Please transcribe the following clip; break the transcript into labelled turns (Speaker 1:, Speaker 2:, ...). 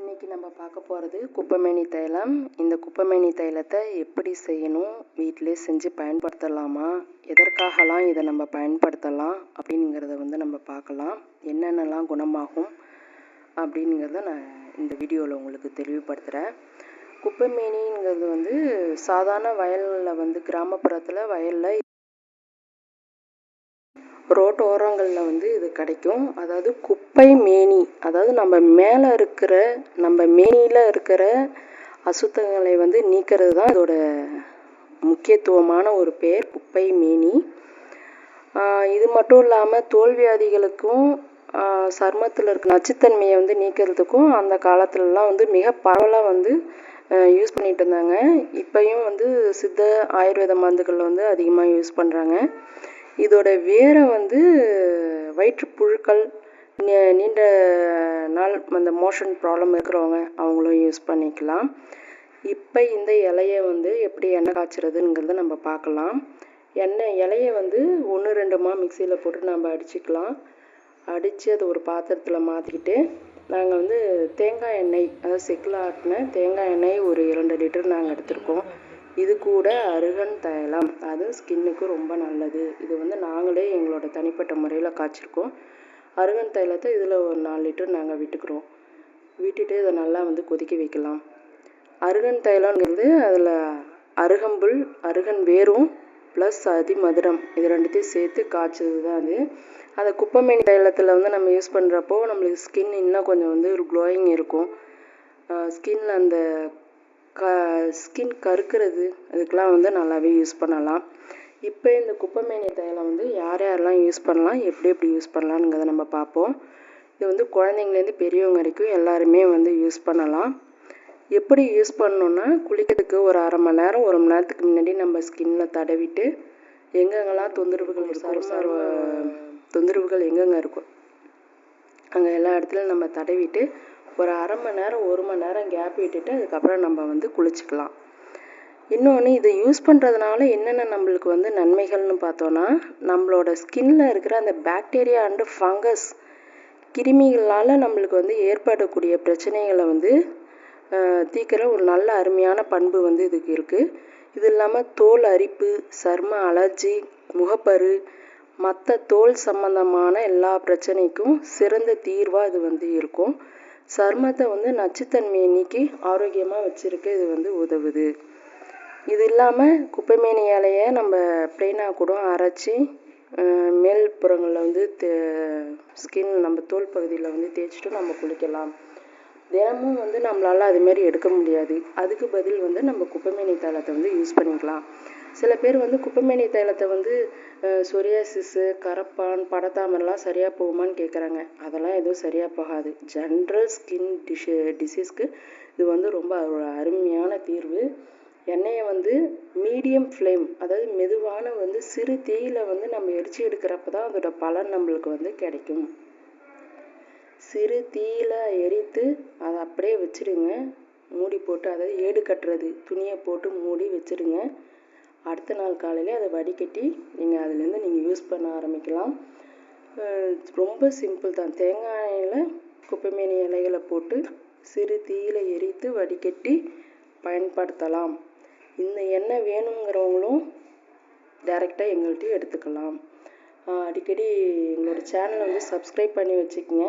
Speaker 1: இன்றைக்கி நம்ம பார்க்க போகிறது குப்பைமேனி தைலம். இந்த குப்பைமேனி தைலத்தை எப்படி செய்யணும்? வீட்டிலே செஞ்சு பயன்படுத்தலாமா? எதற்காகலாம் இதை நம்ம பயன்படுத்தலாம்? அப்படிங்கிறத வந்து நம்ம பார்க்கலாம். என்னென்னலாம் குணமாகும்? அப்படிங்கிறத நான் இந்த வீடியோவில் உங்களுக்கு தெளிவுபடுத்துகிறேன் குப்பைமேனிங்கிறது வந்து சாதாரண வயலில் வந்து கிராமப்புறத்தில் வயலில் ரோட்டோரங்களில் வந்து இது கிடைக்கும். அதாவது குப்பை மேனி அதாவது நம்ம மேலே இருக்கிற நம்ம மேனியில் இருக்கிற அசுத்தங்களை வந்து நீக்கிறது தான் இதோட முக்கியத்துவமான ஒரு பேர் குப்பை மேனி. இது மட்டும் இல்லாமல் தோல்வியாதிகளுக்கும் சருமத்தில் இருக்க நச்சுத்தன்மையை வந்து நீக்கிறதுக்கும் அந்த காலத்துலலாம் வந்து மிக பரவலாக வந்து யூஸ் பண்ணிட்டு இருந்தாங்க. இப்பையும் வந்து சித்த ஆயுர்வேத மருந்துகளில் வந்து அதிகமாக யூஸ் பண்ணுறாங்க இதோட வேரை வந்து வயிற்றுப்புழுக்கள் நீண்ட நாள் அந்த மோஷன் ப்ராப்ளம் இருக்கிறவங்க அவங்களும் யூஸ் பண்ணிக்கலாம். இப்போ இந்த இலையை வந்து எப்படி எண்ணெய் காய்ச்சறதுங்கிறத நம்ம பார்க்கலாம். எண்ணெய் இலையை வந்து ஒன்று ரெண்டுமா மிக்சியில் போட்டு நம்ம அடிச்சுக்கலாம். அடித்து அதை ஒரு பாத்திரத்தில் மாற்றிக்கிட்டு நாங்கள் வந்து தேங்காய் எண்ணெய் அதாவது செக்கில் ஆட்டின தேங்காய் எண்ணெய் ஒரு இரண்டு லிட்டர் நாங்கள் எடுத்திருக்கோம். இது கூட அருகன் தைலம். அது ஸ்கின்னுக்கு ரொம்ப நல்லது. இது வந்து நாங்களே எங்களோட தனிப்பட்ட முறையில் காய்ச்சிருக்கோம். அருகன் தைலத்தை இதில் ஒரு நாலு லிட்டர் நாங்கள் விட்டுக்கிறோம். விட்டுட்டு இதை நல்லா வந்து கொதிக்க வைக்கலாம். அருகன் தைலங்கிறது அதில் அருகம்புல் அருகன் வேரும் ப்ளஸ் அதிமதுரம் இது ரெண்டுத்தையும் சேர்த்து காய்ச்சது தான் அது. அதை குப்பைமேனி தைலத்தில் வந்து நம்ம யூஸ் பண்ணுறப்போ நம்மளுக்கு ஸ்கின் இன்னும் கொஞ்சம் வந்து ஒரு க்ளோயிங் இருக்கும். ஸ்கின்ல அந்த க ஸ்கின் கருக்கிறது. அதுக்கெலாம் வந்து நல்லாவே யூஸ் பண்ணலாம். இப்போ இந்த குப்பைமேனி தைலம் வந்து யார் யாரெல்லாம் யூஸ் பண்ணலாம்? எப்படி எப்படி யூஸ் பண்ணலாங்கிறத நம்ம பார்ப்போம். இது வந்து குழந்தைங்கலேருந்து பெரியவங்க வரைக்கும் எல்லாருமே வந்து யூஸ் பண்ணலாம். எப்படி யூஸ் பண்ணணுன்னா குளிக்கிறதுக்கு ஒரு அரை மணி நேரம் ஒரு மணி நேரத்துக்கு முன்னாடி நம்ம ஸ்கின்ல தடவிட்டு எங்கெங்கெல்லாம் தொந்தரவுகள் இருக்கும் சார் தொந்தரவுகள் எங்கெங்கே இருக்கும் அங்கே எல்லா இடத்துலையும் நம்ம தடவிட்டு ஒரு அரை மணி நேரம் ஒரு மணி நேரம் கேப் விட்டுட்டு அதுக்கப்புறம் நம்ம வந்து குளிச்சுக்கலாம். இன்னொன்று இதை யூஸ் பண்ணுறதுனால என்னென்ன நம்மளுக்கு வந்து நன்மைகள்னு பார்த்தோன்னா நம்மளோட ஸ்கின்ல இருக்கிற அந்த பாக்டீரியா அண்டு ஃபங்கஸ் கிருமிகளால் நம்மளுக்கு வந்து ஏற்படக்கூடிய பிரச்சனைகளை வந்து தீக்கிற ஒரு நல்ல அருமையான பண்பு வந்து இதுக்கு இருக்குது இது இல்லாமல் தோல் அரிப்பு சர்ம அலர்ஜி முகப்பரு மற்ற தோல் சம்பந்தமான எல்லா பிரச்சனைக்கும் சிறந்த தீர்வாக இது வந்து இருக்கும். சருமத்தை வந்து நச்சுத்தன்மையை நீக்கி ஆரோக்கியமாக வச்சுருக்க இது வந்து உதவுது. இது இல்லாமல் குப்பைமேனி இலையை நம்ம பிளெயினாக கூட அரைச்சி மேல் புறங்களில் வந்து தே ஸ்கின் நம்ம தோல் பகுதியில் வந்து தேய்ச்சிட்டு நம்ம குளிக்கலாம். தினமும் வந்து நம்மளால் அதுமாரி எடுக்க முடியாது. அதுக்கு பதில் வந்து நம்ம குப்பைமேனி தளத்தை வந்து யூஸ் பண்ணிக்கலாம். சில பேர் வந்து குப்பைமேனி தைலத்தை வந்து சொரியாசிஸு கரப்பான் படத்தாமரெலாம் சரியாக போகுமான்னு கேட்குறாங்க அதெல்லாம் எதுவும் சரியாக போகாது. ஜென்ரல் ஸ்கின் டிஷ் டிசீஸ்க்கு இது வந்து ரொம்ப ஒரு அருமையான தீர்வு. எண்ணெயை வந்து மீடியம் ஃப்ளேம் அதாவது மெதுவான வந்து சிறு தீயில வந்து நம்ம எரிச்சு எடுக்கிறப்ப தான் அதோட பலன் நம்மளுக்கு வந்து கிடைக்கும். சிறு தீயில எரித்து அதை அப்படியே வச்சிடுங்க மூடி போட்டு அதாவது ஏடு கட்டுறது துணியை போட்டு மூடி வச்சிடுங்க அடுத்த நாள் காலையிலே அதை வடிகட்டி நீங்கள் அதுலேருந்து நீங்கள் யூஸ் பண்ண ஆரம்பிக்கலாம். ரொம்ப சிம்பிள் தான். தேங்காயில் குப்பைமேனி இலைகளை போட்டு சிறு தீயில எரித்து வடிகட்டி பயன்படுத்தலாம். இந்த எண்ணெய் வேணுங்கிறவங்களும் டைரெக்டாக எங்கள்கிட்ட எடுத்துக்கலாம். அடிக்கடி எங்களோட சேனலை வந்து சப்ஸ்கிரைப் பண்ணி வச்சுக்கோங்க.